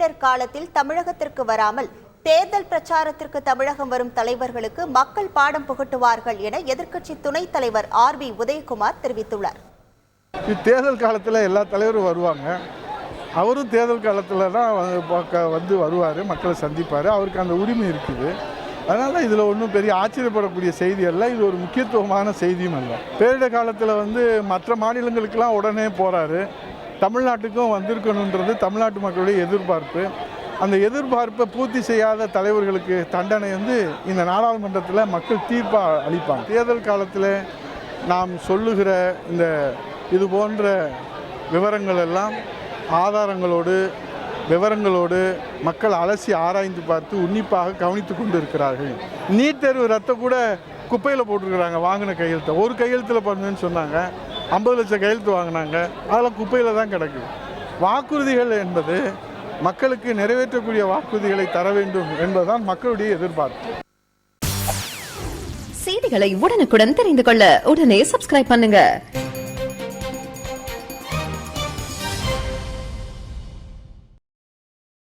பேரிடர் காலத்தில் தமிழகத்திற்கு வராமல் தேர்தல் பிரச்சாரத்திற்கு தமிழகம் வரும் தலைவர்களுக்கு மக்கள் பாடம் புகட்டுவார்கள் என எதிர்க்கட்சி துணைத் தலைவர் ஆர் பி உதயகுமார் தெரிவித்துள்ளார். இத்தேர்தல் காலத்தில் எல்லா தலைவரும் வருவாங்க. அவரும் தேர்தல் காலத்தில் தான் வந்து வருவார் மக்களை சந்திப்பார். அவருக்கு அந்த உரிமை இருக்குது. அதனால் இதில் ஒன்றும் பெரிய ஆச்சரியப்படக்கூடிய செய்தி அல்ல. இது ஒரு முக்கியத்துவமான செய்தியும் அல்ல. பேரிட காலத்தில் வந்து மற்ற மாநிலங்களுக்கெல்லாம் உடனே போகிறாரு தமிழ்நாட்டுக்கும் வந்திருக்கணுன்றது தமிழ்நாட்டு மக்களுடைய எதிர்பார்ப்பு. அந்த எதிர்பார்ப்பை பூர்த்தி செய்யாத தலைவர்களுக்கு தண்டனை வந்து இந்த நாடாளுமன்றத்தில் மக்கள் தீர்ப்பாக அளிப்பாங்க. தேர்தல் காலத்தில் நாம் சொல்லுகிற இந்த இது போன்ற விவரங்கள் எல்லாம் ஆதாரங்களோடு விவரங்களோடு மக்கள் அலசி ஆராய்ந்து பார்த்து உன்னிப்பாக கவனித்து கொண்டு இருக்கிறார்கள் நீட் தேர்வு ரத்த கூட குப்பையில் போட்டிருக்கிறாங்க வாங்கின கையெழுத்தை. ஒரு கையெழுத்தில் பண்ணுன்னு சொன்னாங்க. ஐம்பது லட்சம் கையெழுத்து வாங்கினாங்க. அதெல்லாம் குப்பையில் தான் கிடக்குது வாக்குறுதிகள் என்பது மக்களுக்கு நிறைவேற்றக்கூடிய வாக்குறுதிகளை தர வேண்டும் என்பதுதான் மக்களுடைய எதிர்பார்ப்பு. செய்திகளை உடனுக்குடன் தெரிந்து கொள்ள உடனே சப்ஸ்கிரைப் பண்ணுங்க.